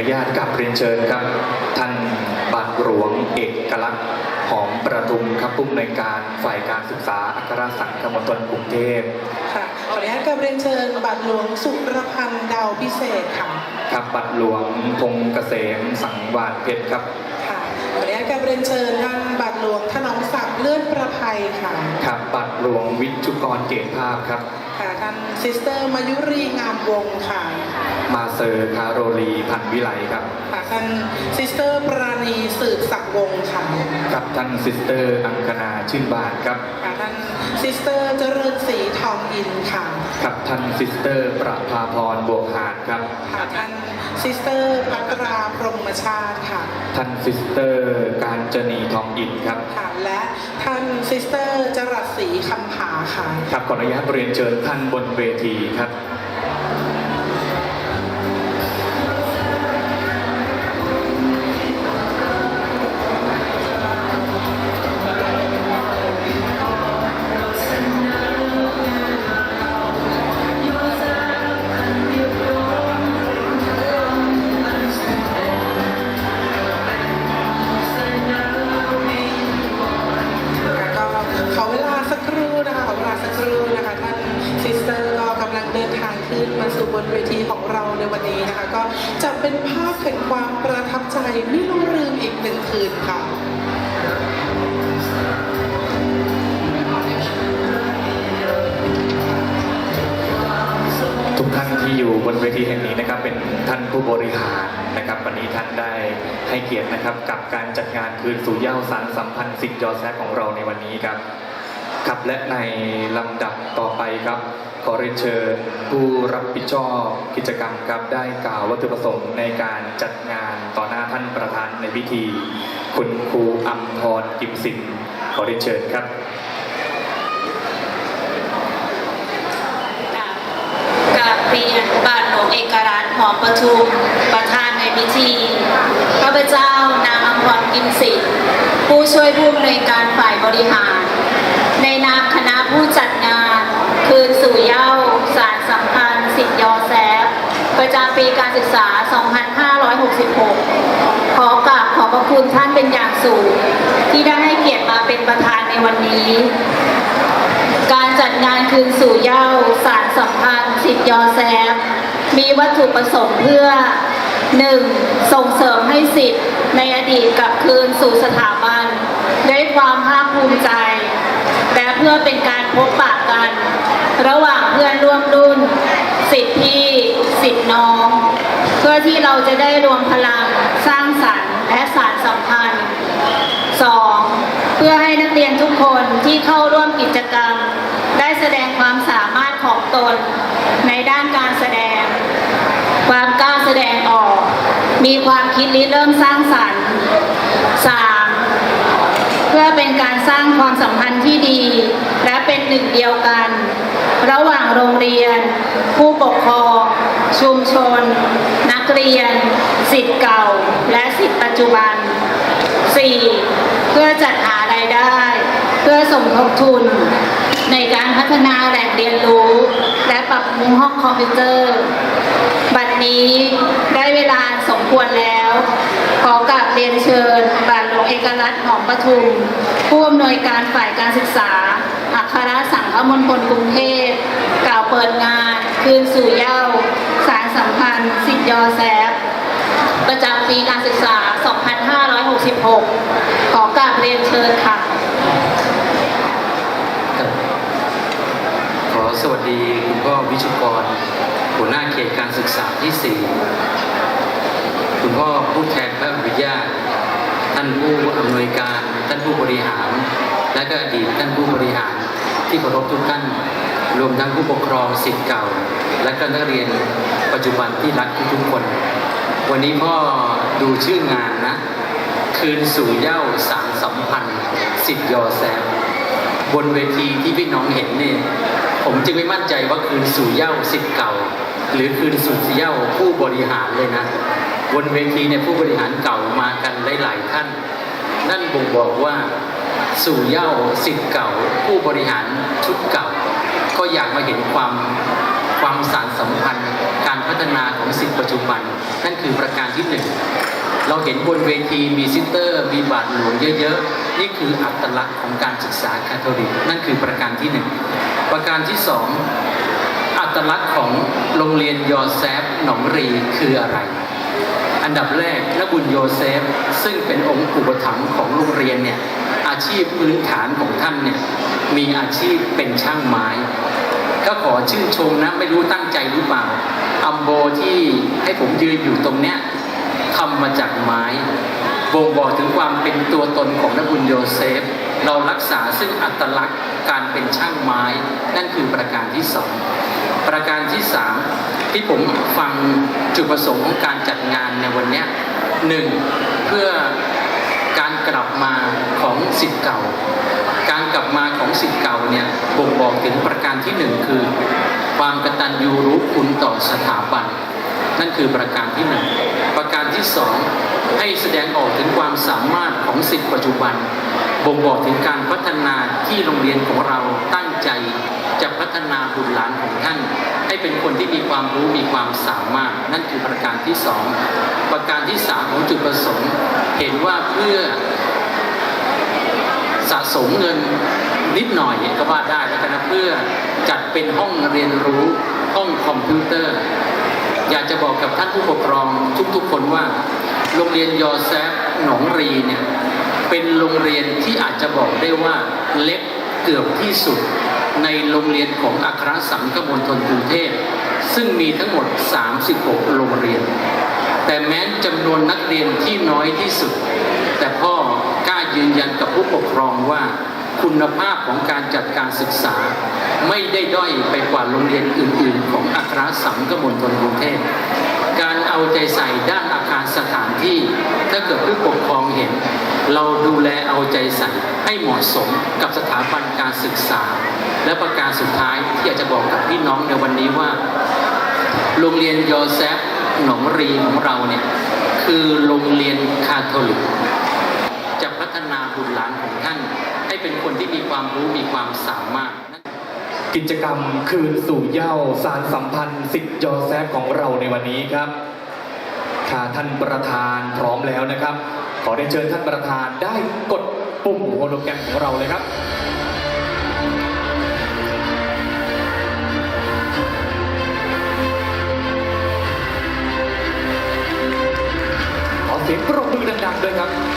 อนุญาตกลับเรียนเชิญครับ ท่านบาทหลวงเอกลักษณ์หอมประทุมครับผู้อำนวยการฝ่ายการศึกษาอัครสังคมณฑลกรุงเทพค่ะขออนุญาตกราบเรียนเชิญบาทหลวงสุรพันธ์ดาวพิเศษค่ะครับบัตรหลวงพงษ์เกษมสังวานเพชรครับค่ะขออนุญาตกราบเรียนเชิญท่านบาทหลวงถนอมศักดิ์เลื่อนประภัยค่ะครับบัตรหลวงวิชุกรเกตภาพครับ ค่ะท่านซิสเตอร์มายุรีงามวงศ์ค่ะ มาเซอร์คาโรลีพันวิไลครับ ค่ะท่านซิสเตอร์ปราณีสืบศักดิ์วงศ์ค่ะกับท่านซิสเตอร์อังคณาชื่นบานครับ ค่ะท่านซิสเตอร์เจริญศรี ทองอินค่ะกับท่านซิสเตอร์ ประภาพรบวกหาดครับค่ะท่านซิสเตอร์พัตราพรหมชาติค่ะ ท่านซิสเตอร์การจนีทองอินครับค่ะและท่านซิสเตอร์จรัสศรีคำผาค่ะ ครับขออนุญาตเรียนเชิญท่านบนเวทีครับ ขึ้นมาสู่บนเวทีของเราในวันนี้นะคะ ก็จะเป็นภาพแห่งความประทับใจไม่รู้ลืมอีกหนึ่งคืนค่ะทุกท่านที่อยู่บนเวทีแห่งนี้นะครับเป็นท่านผู้บริหารนะครับวันนี้ท่านได้ให้เกียรตินะครับกับการจัดงานคืนสู่เย้าสารสัมพันธ์สิทธิ์ยอแซกของเราในวันนี้ครับ ครับและในลำดับต่อไปครับ ขอเรียนเชิญผู้รับผิดชอบกิจกรรมครับได้กล่าววัตถุประสงค์ในการจัดงานต่อหน้าท่านประธานในพิธี คุณครูอัมพรกิมสินขอเรียนเชิญครับกับเรียนบาทหลวงเอกรัตน์หอมประทุมประธานในพิธีข้าพเจ้านางอมรกิมสิทธิ์ผู้ช่วยผู้อำนวยการฝ่ายบริหาร ในนามคณะผู้จัดงาน คืนสู่เย้าสารสัมพันธ์สิทธิยอแซฟประจำปีการศึกษา 2566 ขอกราบขอบพระคุณท่านเป็นอย่างสูง ที่ได้ให้เกียรติมาเป็นประธานในวันนี้ การจัดงานคืนสู่เย้าสารสัมพันธ์สิทธิยอแซฟมีวัตถุประสงค์เพื่อ 1. ส่งเสริมให้สิทธิ์ในอดีตกลับคืนสู่สถาบัน ได้ความภาคภูมิใจ เพื่อเป็นการพบปะกัน ระหว่างเพื่อนร่วมรุ่นสิทธิพี่สิทธิน้อง เพื่อที่เราจะได้รวมพลังสร้างสรรค์และสารสัมพันธ์ 2. เพื่อให้นักเรียนทุกคนที่เข้าร่วมกิจกรรม ได้แสดงความสามารถของตน ในด้านการแสดง ความกล้าแสดงออก มีความคิดริเริ่มสร้างสรรค์ 3. เพื่อเป็นการสร้างความสัมพันธ์ที่ดี และเป็นหนึ่งเดียวกัน ระหว่างโรงเรียน ผู้ปกครอง ชุมชน นักเรียนสิทธิ์เก่า และสิทธิ์ปัจจุบัน 4. เพื่อจัดหารายได้ เพื่อสมทบทุน ในการพัฒนาแหล่งเรียนรู้ และปรับปรุงห้องคอมพิวเตอร์ บัดนี้ได้เวลาสมควรแล้ว ขอกราบเรียนเชิญ วงเอกลักษณ์หอมปทุม ผู้อำนวยการฝ่ายการศึกษา อัครสังฆมณฑลกรุงเทพ กล่าวเปิดงานคืนสู่เย้า สารสัมพันธ์ สิทธยอแซฟประจำปีการศึกษา 2566 ขอกราบเรียนเชิญค่ะ ขอสวัสดีคุณพ่อวิชุกร หัวหน้าเขตการศึกษาที่ 4 คุณพ่อผู้แทนพระอนุญาตท่าำนวยการท่านผู้บริหาร และก็อดีตท่านผู้บริหารที่เคารพทุกท่านรวมทั้งผู้ปกครองสิทธิ์เก่า และก็นักเรียนปัจจุบันที่รักทุกๆคน วันนี้พ่อดูชื่องานนะ คืนสู่เย้าสารสัมพันธ์สิทธิ์ยอแซมบนเวทีที่พี่น้องเห็นเนี่ยผมจึงไม่มั่นใจว่าคืนสู่เย้าสิทธิ์เก่า หรือคืนสู่เย้าผู้บริหารเลยนะ บนเวทีเนี่ยผู้บริหารเก่ามากันหลายๆท่าน นั่นบ่งบอกว่าสู่เย้าสิทธิ์เก่า ผู้บริหารชุดเก่า ก็อยากมาเห็นความความสานสัมพันธ์ การพัฒนาของสิทธิ์ปัจจุบัน นั่นคือประการที่หนึ่งเราเห็นบนเวทีมีซิสเตอร์ มีบาทหลวงเยอะๆ นี่คืออัตลักษณ์ของการศึกษาคาทอลิกนั่นคือประการที่หนึ่งประการที่สองอัตลักษณ์ของโรงเรียนยอแซฟหนองรีคืออะไร อันดับแรกนบุญโยเซฟ ซึ่งเป็นองค์อุปถัมภ์ของโรงเรียนเนี่ยอาชีพพื้นฐานของท่านเนี่ยมีอาชีพเป็นช่างไม้ ก็ขอชื่นชมนะไม่รู้ตั้งใจหรือเปล่าอัมโบที่ให้ผมยืนอยู่ตรงเนี้ยทำมาจากไม้บ่งบอกถึงความเป็นตัวตนของนบุญโยเซฟ เรารักษาซึ่งอัตลักษณ์การเป็นช่างไม้ นั่นคือประการที่สอง ประการที่สามที่ผมฟังจุดประสงค์ของการจัดงานในวันนี้หนึ่งเพื่อการกลับมาของสิทธิ์เก่า การกลับมาของสิทธิ์เก่าเนี่ยบ่งบอกถึงประการที่หนึ่งคือ ความกตัญญูรู้คุณต่อสถาบัน นั่นคือประการที่หนึ่งประการที่สองให้แสดงออกถึงความสามารถของสิทธิปัจจุบันบ่งบอกถึงการพัฒนาที่โรงเรียนของเราตั้งใจ จะพัฒนาบุตรหลานของท่าน ให้เป็นคนที่มีความรู้มีความสามารถ นั่นคือประการที่สองประการที่สามของจุดประสงค์ เห็นว่าเพื่อสะสมเงินนิดหน่อยก็ว่าได้แล้วกันนะเพื่อจัดเป็นห้องเรียนรู้ห้องคอมพิวเตอร์ อยากจะบอกกับท่านผู้ปกครองทุกๆคนว่า โรงเรียนยอแซฟหนองรีเนี่ยเป็นโรงเรียนที่อาจจะบอกได้ว่าเล็กเกือบที่สุด ในโรงเรียนของอัครสังคมณฑลกรุงเทพซึ่งมีทั้งหมด 36 โรงเรียน แต่แม้จำนวนนักเรียนที่น้อยที่สุด แต่พ่อกล้ายืนยันกับผู้ปกครองว่าคุณภาพของการจัดการศึกษา ไม่ได้ด้อยไปกว่าโรงเรียนอื่น ๆ ของอัครสังคมณฑลกรุงเทพการเอาใจใส่ด้านอาคารสถานที่ ถ้าเกิดผู้ปกครองเห็น เราดูแลเอาใจใส่ให้เหมาะสมกับสถาบันการศึกษา และประการสุดท้ายที่อยากจะบอกกับพี่น้องในวันนี้ว่า โรงเรียนยอแซฟหนองรีของเราเนี่ยคือโรงเรียนคาทอลิก จะพัฒนาบุตรหลานของท่าน ให้เป็นคนที่มีความรู้มีความสามารถกิจกรรมคืนสู่เย้าสารสัมพันธ์สิทธิ์ยอแซฟของเราในวันนี้ครับถ้าท่านประธานพร้อมแล้วนะครับ ขอได้เชิญท่านประธานได้กดปุ่มโฮโลแกรมของเราเลยครับ สียงปรบมือดังๆด้วยครับ